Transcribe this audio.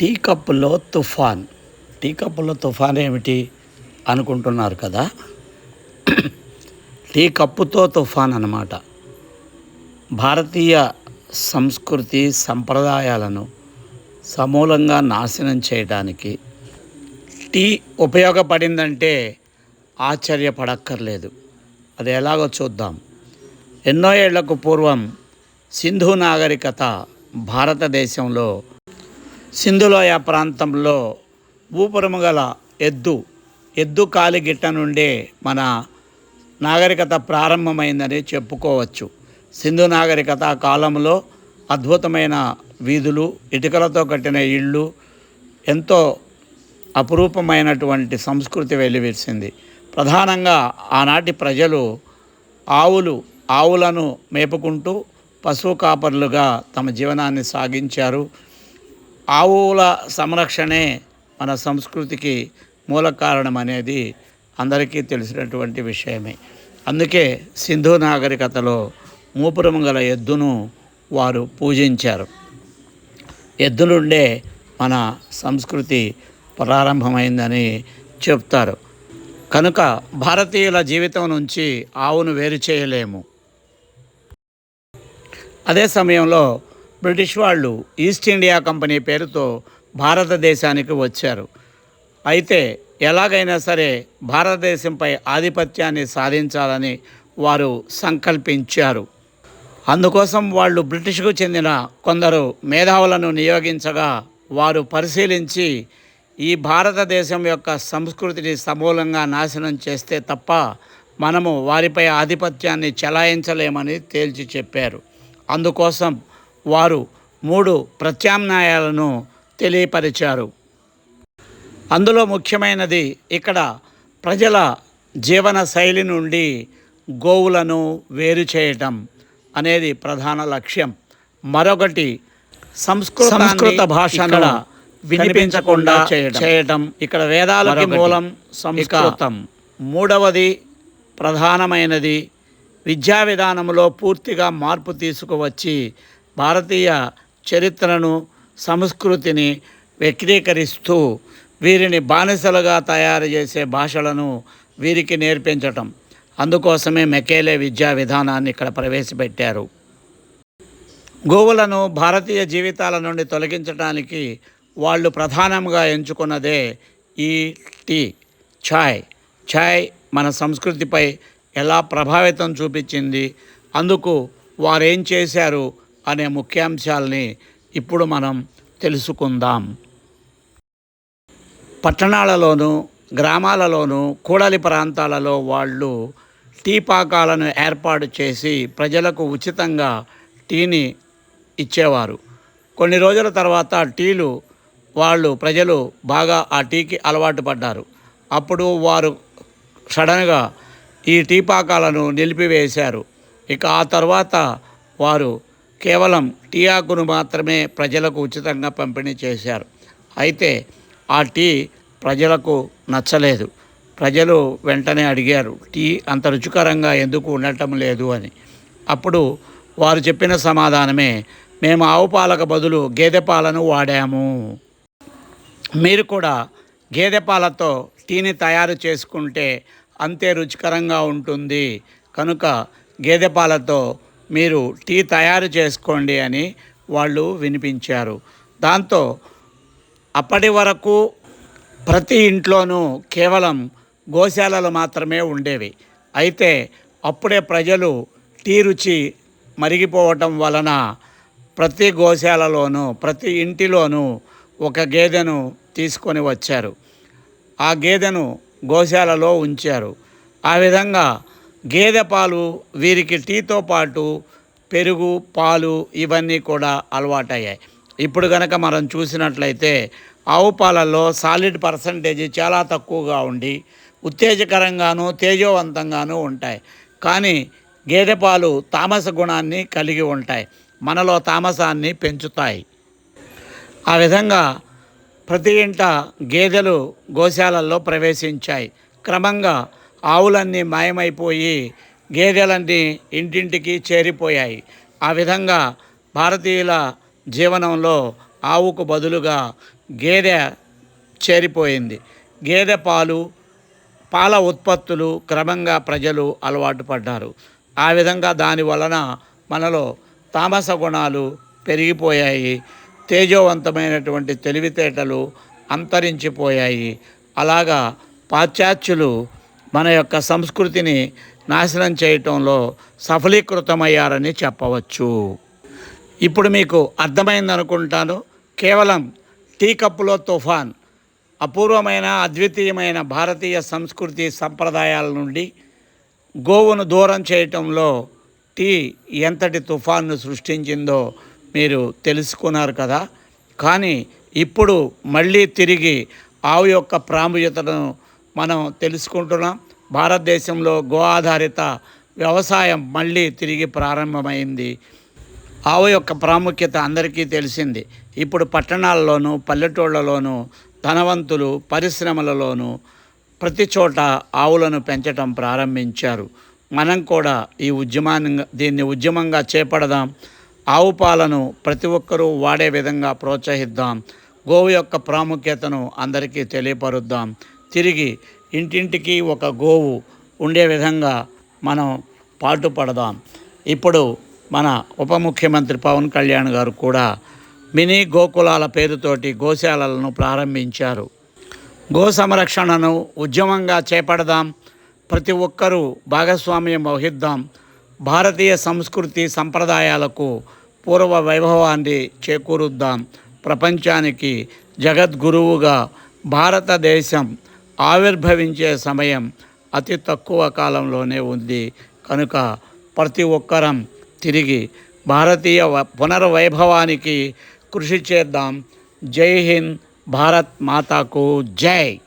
Tea కప్పులో తుఫాన్. Tea కప్పులో తుఫాన్ ఏమిటి అనుకుంటున్నారు కదా? టీ కప్పుతో తుఫాన్ అన్నమాట. భారతీయ సంస్కృతి సంప్రదాయాలను సమూలంగా నాశనం చేయడానికి టీ ఉపయోగపడిందంటే ఆశ్చర్యపడక్కర్లేదు. అది ఎలాగో చూద్దాం. ఎన్నో ఏళ్ళకు పూర్వం సింధు నాగరికత భారతదేశంలో సింధులోయ ప్రాంతంలో ఊపురము గల ఎద్దు ఎద్దు కాలిగిట్ట నుండే మన నాగరికత ప్రారంభమైందని చెప్పుకోవచ్చు. సింధు నాగరికత కాలంలో అద్భుతమైన వీధులు ఇటుకలతో కట్టిన ఇళ్ళు ఎంతో అపురూపమైనటువంటి సంస్కృతి వెలివేసింది ప్రధానంగా ఆనాటి ప్రజలు ఆవులు ఆవులను మేపుకుంటూ పశువు కాపరులుగా తమ జీవనాన్ని సాగించారు. ఆవుల సంరక్షణే మన సంస్కృతికి మూల కారణం అనేది అందరికీ తెలిసినటువంటి విషయమే. అందుకే సింధు నాగరికతలో మూపురం గల ఎద్దును వారు పూజించారు. ఎద్దు నుండే మన సంస్కృతి ప్రారంభమైందని చెప్తారు. కనుక భారతీయుల జీవితం నుంచి ఆవును వేరు చేయలేము. అదే సమయంలో బ్రిటిష్ వాళ్ళు ఈస్ట్ ఇండియా కంపెనీ పేరుతో భారతదేశానికి వచ్చారు. అయితే ఎలాగైనా సరే భారతదేశంపై ఆధిపత్యాన్ని సాధించాలని వారు సంకల్పించారు. అందుకోసం వాళ్ళు బ్రిటిష్కు చెందిన కొందరు మేధావులను నియోగించగా వారు పరిశీలించి ఈ భారతదేశం యొక్క సంస్కృతిని సమూలంగా నాశనం చేస్తే తప్ప మనము వారిపై ఆధిపత్యాన్ని చెలాయించలేమని తేల్చి చెప్పారు. అందుకోసం వారు మూడు ప్రత్యామ్నాయాలను తెలియపరిచారు. అందులో ముఖ్యమైనది ఇక్కడ ప్రజల జీవన శైలి నుండి గోవులను వేరు చేయటం అనేది ప్రధాన లక్ష్యం. మరొకటి సంస్కృత సంస్కృత భాషను వినిపించకుండా చేయటం. ఇక్కడ వేదాలకి మూలం సంస్కృతం. మూడవది ప్రధానమైనది విద్యా విధానంలో పూర్తిగా మార్పు తీసుకువచ్చి భారతీయ చరిత్రను సంస్కృతిని వ్యక్తీకరిస్తూ వీరిని బానిసలుగా తయారు చేసే భాషలను వీరికి నేర్పించటం. అందుకోసమే మెకేలే విద్యా విధానాన్ని ఇక్కడ ప్రవేశపెట్టారు. గోవులను భారతీయ జీవితాల నుండి తొలగించడానికి వాళ్ళు ప్రధానంగా ఎంచుకున్నదే ఈ టీ ఛాయ్ ఛాయ్ మన సంస్కృతిపై ఎలా ప్రభావితం చూపించింది అందుకు వారేం చేశారు అనే ముఖ్యాంశాలని ఇప్పుడు మనం తెలుసుకుందాం. పట్టణాలలోనూ గ్రామాలలోనూ కూడలి ప్రాంతాలలో వాళ్ళు టీ పాకాలను ఏర్పాటు చేసి ప్రజలకు ఉచితంగా టీని ఇచ్చేవారు. కొన్ని రోజుల తర్వాత టీలు వాళ్ళు ప్రజలు బాగా ఆ టీకి అలవాటు పడ్డారు. అప్పుడు వారు సడన్గా ఈ టీ పాకాలను నిలిపివేశారు. ఇక ఆ తర్వాత వారు కేవలం టీ ఆకును మాత్రమే ప్రజలకు ఉచితంగా పంపిణీ చేశారు. అయితే ఆ టీ ప్రజలకు నచ్చలేదు. ప్రజలు వెంటనే అడిగారు టీ అంత రుచికరంగా ఎందుకు ఉండటం లేదు? అని. అప్పుడు వారు చెప్పిన సమాధానమే మేము ఆవు పాలకు బదులు గేదె పాలను వాడాము. మీరు కూడా గేదె పాలతో టీని తయారు చేసుకుంటే అంతే రుచికరంగా ఉంటుంది. కనుక గేదె పాలతో మీరు టీ తయారు చేసుకోండి అని వాళ్ళు వినిపించారు. దాంతో అప్పటి వరకు ప్రతి ఇంట్లోనూ కేవలం గోశాలలు మాత్రమే ఉండేవి. అయితే అప్పుడే ప్రజలు టీ రుచి మరిగిపోవటం వలన ప్రతి గోశాలలోనూ ప్రతి ఇంటిలోనూ ఒక గేదెను తీసుకొని వచ్చారు. ఆ గేదెను గోశాలలో ఉంచారు. ఆ విధంగా గేదె పాలు వీరికి టీతో పాటు పెరుగు పాలు ఇవన్నీ కూడా అలవాటయ్యాయి. ఇప్పుడు కనుక మనం చూసినట్లయితే ఆవు పాలల్లో సాలిడ్ పర్సంటేజ్ చాలా తక్కువగా ఉండి ఉత్తేజకరంగాను తేజోవంతంగాను ఉంటాయి. కానీ గేదె పాలు తామస గుణాన్ని కలిగి ఉంటాయి. మనలో తామసాన్ని పెంచుతాయి. ఆ విధంగా ప్రతి ఇంట గేదెలు గోశాలల్లో ప్రవేశించాయి. క్రమంగా ఆవులన్నీ మాయమైపోయి గేదెలన్నీ ఇంటింటికి చేరిపోయాయి. ఆ విధంగా భారతీయుల జీవనంలో ఆవుకు బదులుగా గేదె చేరిపోయింది. గేదె పాలు పాల ఉత్పత్తులు క్రమంగా ప్రజలు అలవాటు పడ్డారు. ఆ విధంగా దాని వలన మనలో తామస గుణాలు పెరిగిపోయాయి. తేజోవంతమైనటువంటి తెలివితేటలు అంతరించిపోయాయి. అలాగా పాశ్చాత్యులు మన యొక్క సంస్కృతిని నాశనం చేయటంలో సఫలీకృతమయ్యారని చెప్పవచ్చు. ఇప్పుడు మీకు అర్థమైందనుకుంటాను. కేవలం టీ కప్పులో తుఫాన్ అపూర్వమైన అద్వితీయమైన భారతీయ సంస్కృతి సంప్రదాయాల నుండి గోవును దూరం చేయటంలో టీ ఎంతటి తుఫాన్ను సృష్టించిందో మీరు తెలుసుకున్నారు కదా. కానీ ఇప్పుడు మళ్ళీ తిరిగి ఆవు యొక్క ప్రాముఖ్యతను మనం తెలుసుకుంటున్నాం. భారతదేశంలో గో ఆధారిత వ్యవసాయం మళ్ళీ తిరిగి ప్రారంభమైంది. ఆవు యొక్క ప్రాముఖ్యత అందరికీ తెలిసింది. ఇప్పుడు పట్టణాల్లోనూ పల్లెటూళ్ళలోనూ ధనవంతులు పరిశ్రమలలోనూ ప్రతి చోట ఆవులను పెంచటం ప్రారంభించారు. మనం కూడా ఈ ఉద్యమాన్ని దీన్ని ఉద్యమంగా చేపడదాం. ఆవు పాలను ప్రతి ఒక్కరూ వాడే విధంగా ప్రోత్సహిద్దాం. గోవు యొక్క ప్రాముఖ్యతను అందరికీ తెలియపరుద్దాం. తిరిగి ఇంటింటికి ఒక గోవు ఉండే విధంగా మనం పాటుపడదాం. ఇప్పుడు మన ఉప ముఖ్యమంత్రి పవన్ కళ్యాణ్ గారు కూడా మినీ గోకులాల పేరుతోటి గోశాలలను ప్రారంభించారు. గో సంరక్షణను ఉద్యమంగా చేపడదాం. ప్రతి ఒక్కరూ భాగస్వామ్యం వహిద్దాం. భారతీయ సంస్కృతి సంప్రదాయాలకు పూర్వ వైభవాన్ని చేకూరుద్దాం. ప్రపంచానికి జగద్గురువుగా భారతదేశం ఆవిర్భవించే సమయం అతి తక్కువ కాలంలోనే ఉంది. కనుక ప్రతి ఒక్కరం తిరిగి భారతీయ వ- పునర్వైభవానికి కృషి చేద్దాం. జై హింద్ భారత్ మాతాకు జై.